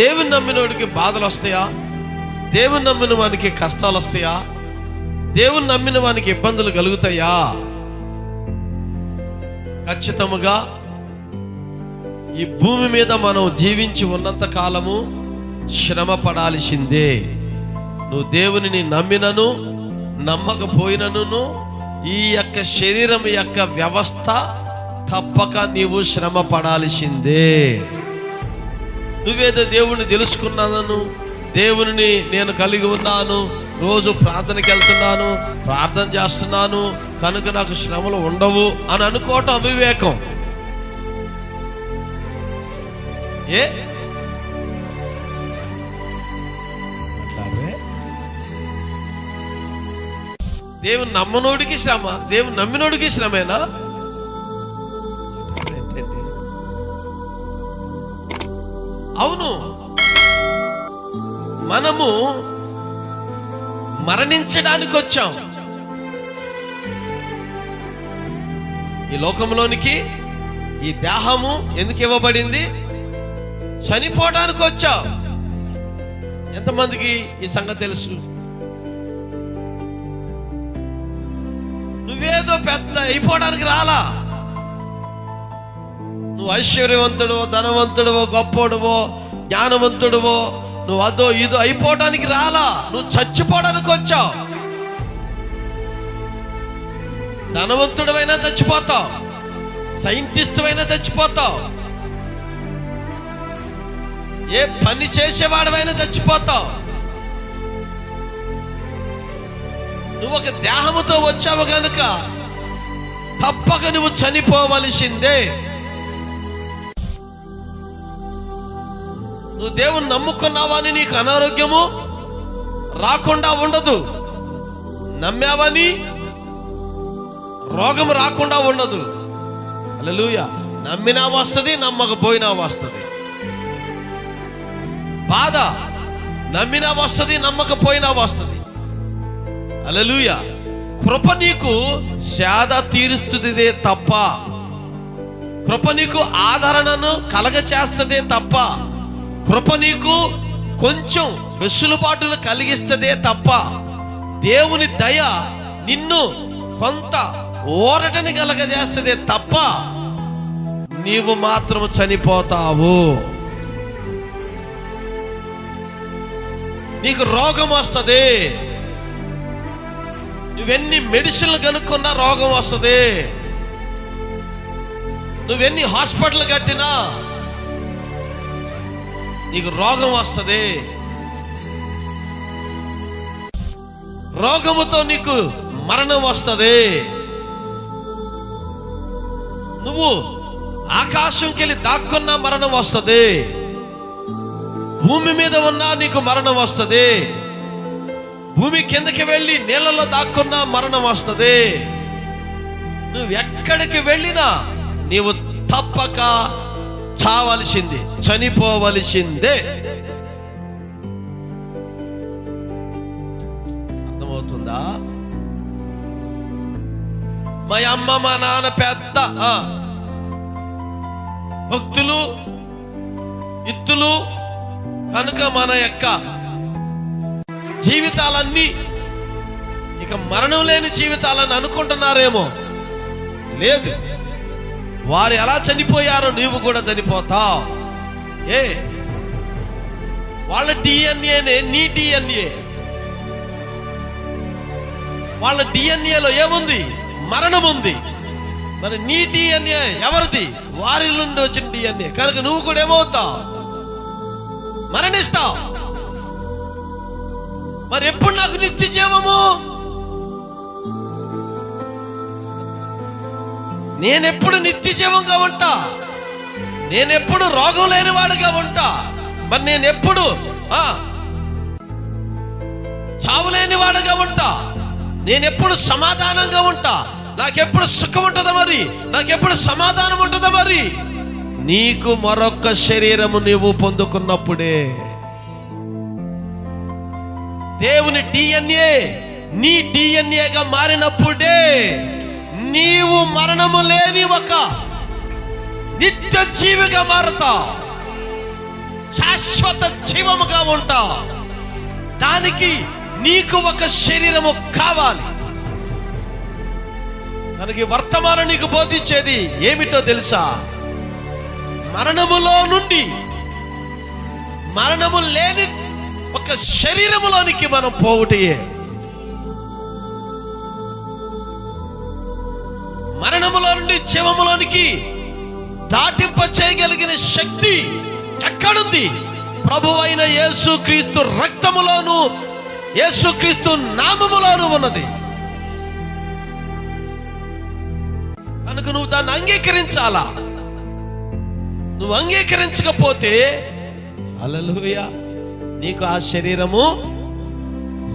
దేవుని నమ్మినోడికి బాధలు వస్తాయా? దేవుని నమ్మిన వానికి కష్టాలు వస్తాయా? దేవుని నమ్మిన వానికి ఇబ్బందులు కలుగుతాయా? ఖచ్చితముగా ఈ భూమి మీద మనం జీవించి ఉన్నంత కాలము శ్రమ పడాల్సిందే నువ్వు దేవునిని నమ్మినను నమ్మకపోయినను ఈ యొక్క శరీరం యొక్క వ్యవస్థ తప్పక నీవు శ్రమ పడాల్సిందే నువ్వేదో దేవుణ్ణి తెలుసుకున్నాను దేవుని నేను కలిగి ఉన్నాను రోజు ప్రార్థనకి వెళ్తున్నాను ప్రార్థన చేస్తున్నాను కనుక నాకు శ్రమలు ఉండవు అని అనుకోవటం అవివేకం. ఏ? దేవుని నమ్మనోడికి శ్రమ దేవుని నమ్మినోడికి శ్రమేనా? అవును. మనము మరణించడానికి వచ్చాం. ఈ లోకంలోనికి ఈ దేహము ఎందుకు ఇవ్వబడింది? చనిపోవడానికి వచ్చాం. ఎంతమందికి ఈ సంగతి తెలుసు? నువ్వేదో పెద్ద అయిపోవడానికి రాలా? నువ్వు ఐశ్వర్యవంతుడో ధనవంతుడవో గొప్పోడువో జ్ఞానవంతుడువో నువ్వు అదో ఇదో అయిపోవడానికి రాలా. నువ్వు చచ్చిపోవడానికి వచ్చావు. ధనవంతుడవైనా చచ్చిపోతావు. సైంటిస్టువైనా చచ్చిపోతావు. ఏ పని చేసేవాడవైనా చచ్చిపోతావు. నువ్వు ఒక దేహముతో వచ్చావు కనుక తప్పక నువ్వు చనిపోవలసిందే. నువ్వు దేవుని నమ్ముకున్నావని నీకు అనారోగ్యము? రాకుండా ఉండదు. నమ్మావని రోగం రాకుండా ఉండదు. అలలుయ నమ్మినా వస్తుంది నమ్మకపోయినా వస్తుంది. బాధ. నమ్మినా వస్తుంది నమ్మకపోయినా వస్తుంది. అలలుయ కృప నీకు సేద తీరుస్తుందే తప్ప. కృప నీకు ఆదరణను కలగ చేస్తుందే తప్ప. కృప నీకు కొంచెం వెసులుబాటును కలిగిస్తదే తప్ప దేవుని దయ నిన్ను కొంత ఓరటని కలగజేస్తదే తప్ప నీవు మాత్రం చనిపోతావు. నీకు రోగం వస్తుంది. నువ్వెన్ని మెడిసిన్లు కనుక్కున్నా రోగం వస్తుంది. నువ్వెన్ని హాస్పిటల్ కట్టినా నీకు రోగం వస్తుంది. రోగముతో నీకు మరణం వస్తుంది. నువ్వు ఆకాశంకి వెళ్ళి దాక్కున్నా మరణం వస్తుంది. భూమి మీద ఉన్నా నీకు మరణం వస్తుంది. భూమి కిందకి వెళ్ళి నీళ్ళలో దాక్కున్నా మరణం వస్తుంది. నువ్వు ఎక్కడికి వెళ్ళినా నీవు తప్పక చావలసింది చనిపోవలసిందే. అర్థమవుతుందా? మా అమ్మ మా నాన్న పెద్ద భక్తులు ఇత్తులు కనుక మన యొక్క జీవితాలన్నీ ఇక మరణం లేని జీవితాలని అనుకుంటున్నారేమో? లేదు. వారు ఎలా చనిపోయారో నీవు కూడా చనిపోతావు. ఏ? వాళ్ళ డిఎన్ఏనే నీ డిఎన్ఏ వాళ్ళ డిఎన్ఏలో ఏముంది? మరణం ఉంది. మరి నీ డిఎన్ఏ ఎవరిది? వారి నుండి వచ్చిన డిఎన్ఏ కనుక నువ్వు కూడా ఏమవుతావు? మరణిస్తావు. మరి ఎప్పుడు నాకు నిత్య జీవము నేనెప్పుడు నిత్య జీవంగా ఉంటా? నేనెప్పుడు రోగం లేని వాడుగా ఉంటా? మరి నేనెప్పుడు చావు లేని వాడిగా ఉంటా? నేనెప్పుడు సమాధానంగా ఉంటా? నాకెప్పుడు సుఖం ఉంటుందా మరి? నాకెప్పుడు సమాధానం ఉంటుందా మరి? నీకు మరొక్క శరీరము నీవు పొందుకున్నప్పుడే దేవుని డిఎన్ఏ నీ డిఎన్ఏగా మారినప్పుడే నీవు మరణము లేని ఒక నిత్య జీవిగా మారుతావు శాశ్వత జీవముగా ఉంటావు దానికి నీకు ఒక శరీరము కావాలి. తనకి వర్తమానం నీకు బోధించేది ఏమిటో తెలుసా? మరణములో నుండి మరణము లేని ఒక శరీరములోనికి మనం పోవుటయే. జీవములోనికి దాటింప చేయగలిగిన శక్తి ఎక్కడుంది? ప్రభు అయిన యేసుక్రీస్తు రక్తములోను యేసుక్రీస్తు నామములోను ఉన్నది. కనుక నువ్వు దాన్ని అంగీకరించాలా? నువ్వు అంగీకరించకపోతే అలలుయ నీకు ఆ శరీరము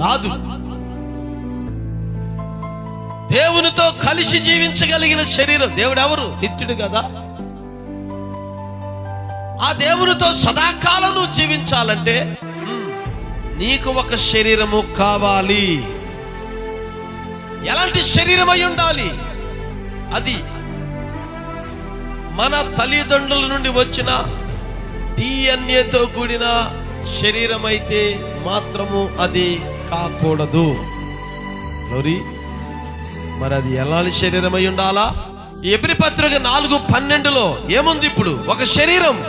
రాదు. దేవునితో కలిసి జీవించగలిగిన శరీరం దేవుడు ఎవరు నిత్యుడు కదా. ఆ దేవునితో సదాకాలం నువ్వు జీవించాలంటే నీకు ఒక శరీరము కావాలి. ఎలాంటి శరీరం అయి ఉండాలి? అది మన తల్లిదండ్రుల నుండి వచ్చిన డిఎన్ఏతో కూడిన శరీరం అయితే మాత్రము అది కాకూడదు. లోరి? మరి అది ఎలాంటి శరీరం అయి ఉండాలా? ఎబ్రి పత్రిక నాలుగు పన్నెండులో ఏముంది ఇప్పుడు? ఒక శరీరం.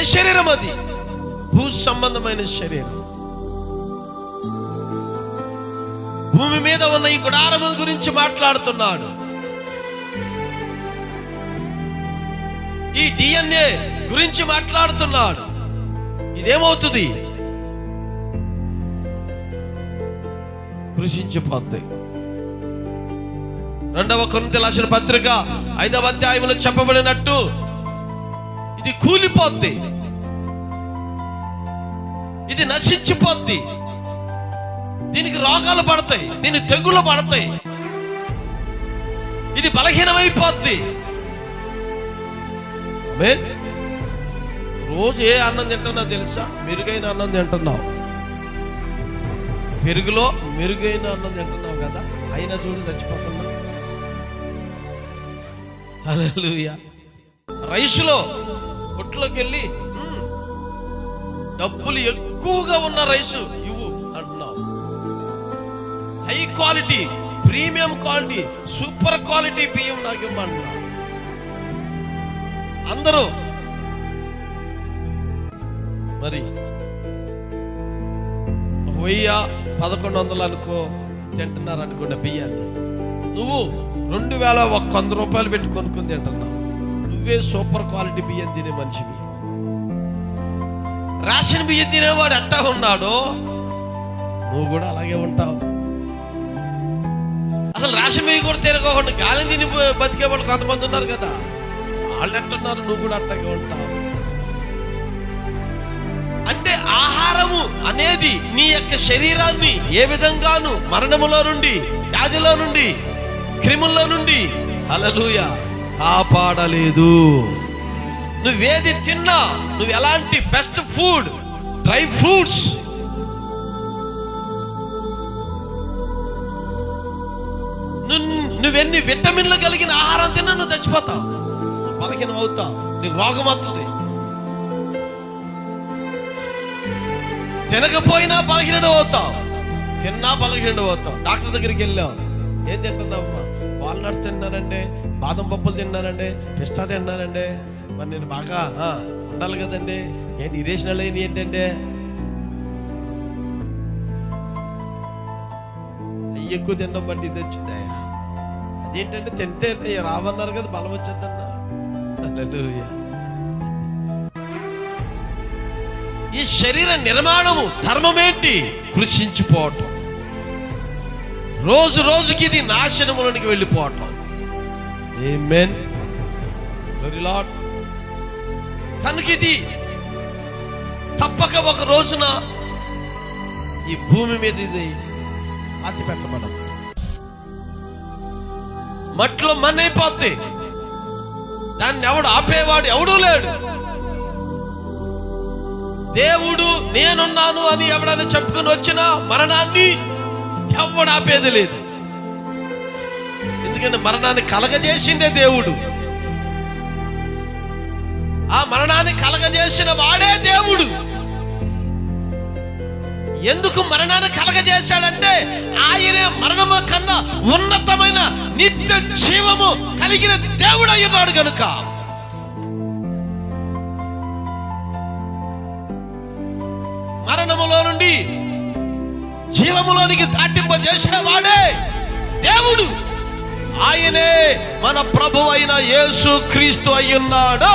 ఏ శరీరం అది? భూ సంబంధమైన శరీరం. భూమి మీద ఉన్న ఈ గుడారముల గురించి మాట్లాడుతున్నాడు. ఈ డిఎన్ఏ గురించి మాట్లాడుతున్నాడు. ఇదేమవుతుంది? కృషించిపోద్ది రెండవ కొరింత రాసిన పత్రిక ఐదవ అధ్యాయంలో చెప్పబడినట్టు ఇది కూలిపోద్ది. ఇది నశించిపోద్ది. దీనికి రోగాలు పడతాయి దీని తెగులు పడతాయి. ఇది బలహీనమైపోద్ది. రోజు ఏ అన్నం తింటున్నా తెలుసా? మెరుగైన అన్నం తింటున్నావు. పెరుగులో మెరుగైన అన్నం తింటున్నావు కదా అయినా చూడు చచ్చిపోతున్నావు హల్లెలూయా. రైసులో కొట్లోకి వెళ్ళి డబ్బులు ఎక్కువగా ఉన్న రైసు ఇవ్వు అంటున్నావు. High quality premium quality super quality బియ్యం నాకు ఇవ్వమంటున్నావు అందరూ మరి ఒక వెయ్యి పదకొండు వందలు అనుకో తింటున్నారు అనుకున్న బియ్యాన్ని. నువ్వు రెండు వేల ఒక వంద రూపాయలు పెట్టి కొనుక్కుని తింటున్నావు. నువ్వే సూపర్ క్వాలిటీ బియ్యం తినే మనిషివి. రేషన్ బియ్యం తినేవాడు ఎట్టా ఉన్నాడో నువ్వు కూడా అలాగే ఉంటావు. అసలు రేషన్ బియ్యం కూడా తినకోకుండా గాలిని తిని బతికే వాళ్ళు కొంతమంది ఉన్నారు కదా. వాళ్ళు ఎట్టున్నారు నువ్వు కూడా అట్టగా ఉంటావు. ఆహారము అనేది నీ యొక్క శరీరాన్ని ఏ విధంగాను మరణములో నుండి వ్యాధిలో నుండి క్రిముల్లో నుండి అలలుయ కాపాడలేదు. నువ్వేది తిన్నా నువ్వు ఎలాంటి బెస్ట్ ఫుడ్ డ్రై ఫ్రూట్స్ నువ్వెన్ని విటమిన్లు కలిగిన ఆహారం తిన్నా నువ్వు చచ్చిపోతావు. నువ్వు బలహీనం అవుతావు నీకు రోగం వస్తుంది తినకపోయినా బలహీనడు అవుతావు తిన్నా బలహీనడు అవుతావు డాక్టర్ దగ్గరికి వెళ్ళాం. ఏం తింటున్నావమ్మా? వాల్నట్స్ తిన్నానండి బాదం పప్పులు తిన్నానండి పిస్తా తిన్నానండి. మరి నేను బాగా ఉండాలి కదండి. ఏంటి ఇరేషనల్ అయిన ఏంటంటే అయ్యి ఎక్కువ తినడం బట్టి ఇది వచ్చిందయ్యా అదేంటంటే తింటే రావన్నారు కదా బలం వచ్చేద్దన్నారు ఈ శరీర నిర్మాణము ధర్మమేంటి? కృషించిపోవటం. రోజు రోజుకి ఇది నాశనములోనికి వెళ్ళిపోవటం. కనుక ఇది తప్పక ఒక రోజున ఈ భూమి మీద ఇది పాతి పెట్టబడదు మట్లో మన్నైపోద్ది. దాన్ని ఎవడు ఆపేవాడు? ఎవడూ లేడు. దేవుడు నేనున్నాను అని ఎవడని చెప్పుకుని వచ్చిన మరణాన్ని ఎవడు ఆపేది లేదు. ఎందుకంటే మరణాన్ని కలగజేసిందే దేవుడు. ఆ మరణాన్ని కలగజేసిన వాడే దేవుడు. ఎందుకు మరణాన్ని కలగజేశాడంటే ఆయనే మరణము కన్నా ఉన్నతమైన నిత్య జీవము కలిగిన దేవుడు అయ్యున్నాడు కనుక జీవములోనికి దాటింపజేసేవాడే దేవుడు. ఆయనే మన ప్రభు అయిన యేసు క్రీస్తు అయ్యున్నాడు.